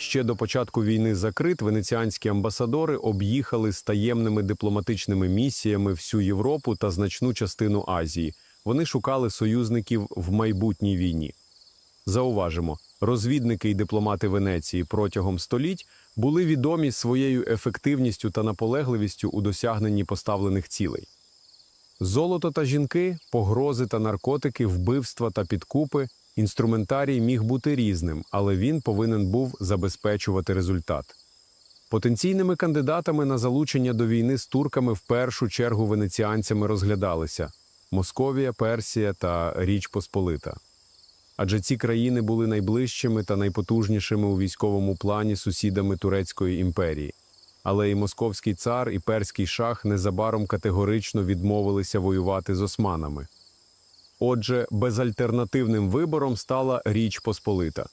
Ще до початку війни закрит венеціанські амбасадори об'їхали з таємними дипломатичними місіями всю Європу та значну частину Азії. Вони шукали союзників в майбутній війні. Зауважимо, розвідники і дипломати Венеції протягом століть були відомі своєю ефективністю та наполегливістю у досягненні поставлених цілей. Золото та жінки, погрози та наркотики, вбивства та підкупи. Інструментарій міг бути різним, але він повинен був забезпечувати результат. Потенційними кандидатами на залучення до війни з турками в першу чергу венеціанцями розглядалися Московія, Персія та Річ Посполита. Адже ці країни були найближчими та найпотужнішими у військовому плані сусідами Турецької імперії. Але і московський цар, і перський шах незабаром категорично відмовилися воювати з османами. Отже, безальтернативним вибором стала Річ Посполита.